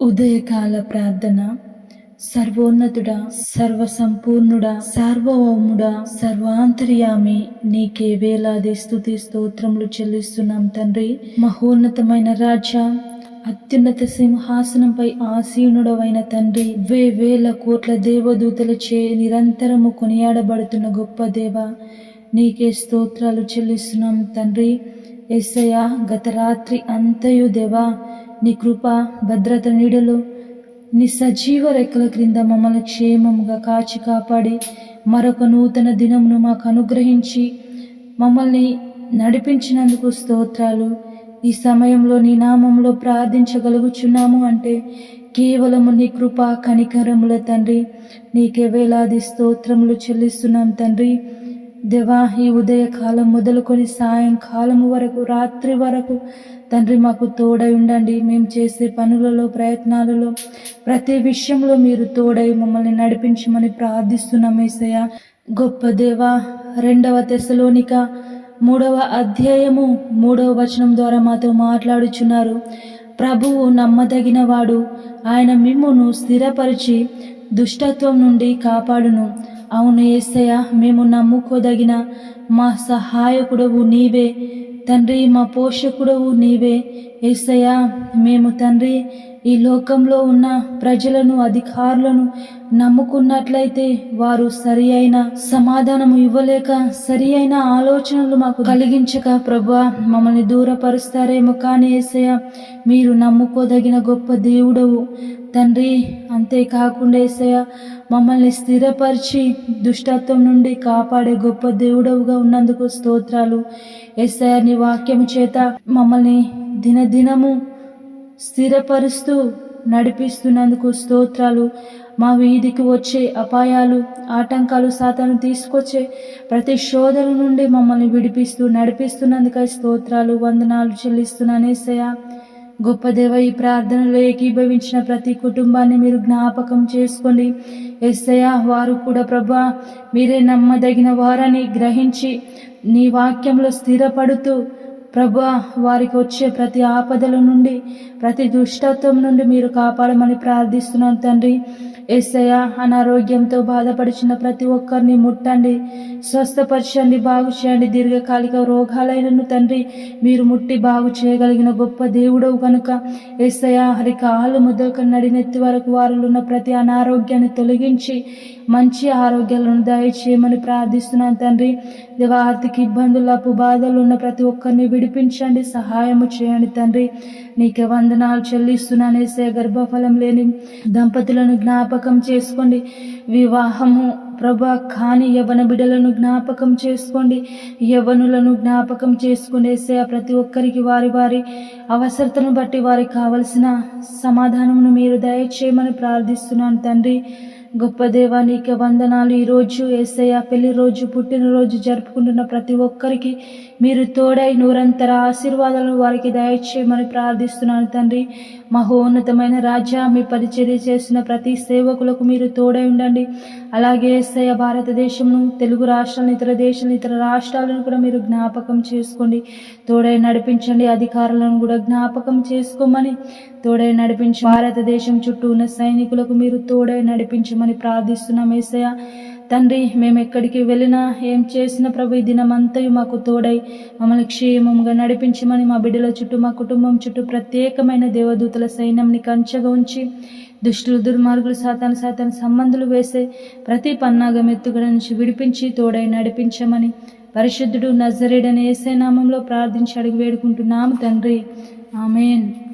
ఉదయకాల ప్రార్థన. సర్వోన్నతుడా సర్వసంపూర్ణుడా సార్వభౌముడా సర్వాంతర్యామి నీకే వేలాది స్థుతి స్తోత్రములు చెల్లిస్తున్నాం తండ్రి. మహోన్నతమైన రాజా అత్యున్నత సింహాసనంపై ఆసీనుడవైన తండ్రి. వే వేల కోట్ల దేవదూతలచే నిరంతరము కొనియాడబడుతున్న గొప్ప దేవ నీకే స్తోత్రాలు చెల్లిస్తున్నాం తండ్రి. ఎస్సయ్య గత రాత్రి అంతయు దేవా నీ కృప భద్రత నీడలో నీ సజీవ రెక్కల క్రింద మమ్మల్ని క్షేమముగా కాచి కాపాడి మరొక నూతన దినమును మాకు అనుగ్రహించి మమ్మల్ని నడిపించినందుకు స్తోత్రాలు. ఈ సమయంలో నీ నామంలో ప్రార్థించగలుగుచున్నాము అంటే కేవలము నీ కృప కనికరముల తండ్రి నీకే వేలాది స్తోత్రములు చెల్లిస్తున్నాం తండ్రి. దేవా ఈ ఉదయకాలం మొదలుకొని సాయంకాలము వరకు రాత్రి వరకు తండ్రి మాకు తోడై ఉండండి. మేము చేసే పనులలో ప్రయత్నాలలో ప్రతి విషయంలో మీరు తోడై మమ్మల్ని నడిపించమని ప్రార్థిస్తున్నాం ఏసయ్య. గొప్ప దేవా రెండవ తెశలోనిక మూడవ అధ్యాయము మూడవ వచనం ద్వారా మాతో మాట్లాడుచున్నారు. ప్రభువు నమ్మదగినవాడు ఆయన మిమ్మును స్థిరపరిచి దుష్టత్వం నుండి కాపాడును. అవును ఏసయ్య మేము నమ్ముకోదగిన మా సహాయకుడవు నీవే తండ్రి మా పోషకుడవు నీవే ఏసయ్య మేము తండ్రి ఈ లోకంలో ఉన్న ప్రజలను అధికారులను నమ్ముకున్నట్లయితే వారు సరి అయిన సమాధానము ఇవ్వలేక సరి అయిన ఆలోచనలు మాకు కలిగించక ప్రభా మమ్మల్ని దూరపరుస్తారేమో కానీ ఏసయ్య మీరు నమ్ముకోదగిన గొప్ప దేవుడవు. తండ్రి అంతేకాకుండా ఏసయ మమ్మల్ని స్థిరపరిచి దుష్టత్వం నుండి కాపాడే గొప్ప దేవుడవుగా ఉన్నందుకు స్తోత్రాలు. ఏసయ్య నీ వాక్యము చేత మమ్మల్ని దినదినము స్థిరపరుస్తూ నడిపిస్తున్నందుకు స్తోత్రాలు. మా వీధికి వచ్చే అపాయాలు ఆటంకాలు సాతాను తీసుకొచ్చే ప్రతి శోధన నుండి మమ్మల్ని విడిపిస్తూ నడిపిస్తున్నందుకై స్తోత్రాలు వందనాలు చెల్లిస్తున్నానేసయ గొప్ప దేవ ఈ ప్రార్థనలో ఏకీభవించిన ప్రతి కుటుంబాన్ని మీరు జ్ఞాపకం చేసుకోండి. ఎస్సయ్య వారు కూడా ప్రభా మీరే నమ్మదగిన వారని గ్రహించి నీ వాక్యంలో స్థిరపడుతూ ప్రభా వారికి వచ్చే ప్రతి ఆపదల నుండి ప్రతి దుష్టత్వం నుండి మీరు కాపాడమని ప్రార్థిస్తున్నాను తండ్రి. ఎస్ఐయ అనారోగ్యంతో బాధపడిచిన ప్రతి ఒక్కరిని ముట్టండి స్వస్థపరచండి బాగు చేయండి. దీర్ఘకాలిక రోగాలైనను తండ్రి మీరు ముట్టి బాగు చేయగలిగిన గొప్ప దేవుడవు కనుక ఎస్ఐయ హరి కాళ్ళు ముద్దలకు నడినెత్తి వరకు వారిలో ఉన్న ప్రతి అనారోగ్యాన్ని తొలగించి మంచి ఆరోగ్యాలను దయచేయమని ప్రార్థిస్తున్నాను తండ్రి. దేవ ఆర్థిక ఇబ్బందులు అప్పు బాధలు ఉన్న ప్రతి ఒక్కరిని విడిపించండి సహాయము చేయండి తండ్రి. నీకే వందనాలు చెల్లిస్తున్నాను ఎస్ఐ గర్భఫలం లేని దంపతులను జ్ఞాపకం చేసుకోండి. వివాహము ప్రభా కాని యవన బిడలను జ్ఞాపకం చేసుకోండి. యవనులను జ్ఞాపకం చేసుకునేసే ప్రతి ఒక్కరికి వారి వారి అవసరతను బట్టి వారికి కావలసిన సమాధానమును మీరు దయచేయమని ప్రార్థిస్తున్నాను తండ్రి. గొప్ప దేవా వందనాలు. ఈరోజు ఏసయ్య పెళ్ళి రోజు పుట్టినరోజు జరుపుకుంటున్న ప్రతి ఒక్కరికి మీరు తోడై నూరంతర ఆశీర్వాదాలను వారికి దయచేయమని ప్రార్థిస్తున్నాను తండ్రి. మహోన్నతమైన రాజా మీ పరిచర్య చేసిన ప్రతి సేవకులకు మీరు తోడై ఉండండి. అలాగే ఏసయ్య భారతదేశంను తెలుగు రాష్ట్రాలను ఇతర దేశాలను ఇతర రాష్ట్రాలను కూడా మీరు జ్ఞాపకం చేసుకోండి. తోడై నడిపించండి. అధికారులను కూడా జ్ఞాపకం చేసుకోమని తోడై నడిపించి. భారతదేశం చుట్టూ ఉన్న సైనికులకు మీరు తోడై నడిపించమని ప్రార్థిస్తున్నాం ఏసయ తండ్రి మేము ఎక్కడికి వెళ్ళినా ఏం చేసిన ప్రభు ఈ దినమంతయు మాకు తోడై మమ్మల్ని క్షేమంగా నడిపించమని మా బిడ్డల చుట్టూ మా కుటుంబం చుట్టూ ప్రత్యేకమైన దేవదూతల సైన్యంని కంచగా ఉంచి దుష్టులు దుర్మార్గులు సాతాన సాతాన సంబంధులు వేసే ప్రతి పన్నాగం ఎత్తుగడ నుంచి విడిపించి తోడై నడిపించమని పరిశుద్ధుడు నజరేడని ఏసే నామంలో ప్రార్థించి అడిగి వేడుకుంటున్నాము తండ్రి. ఆమెన్.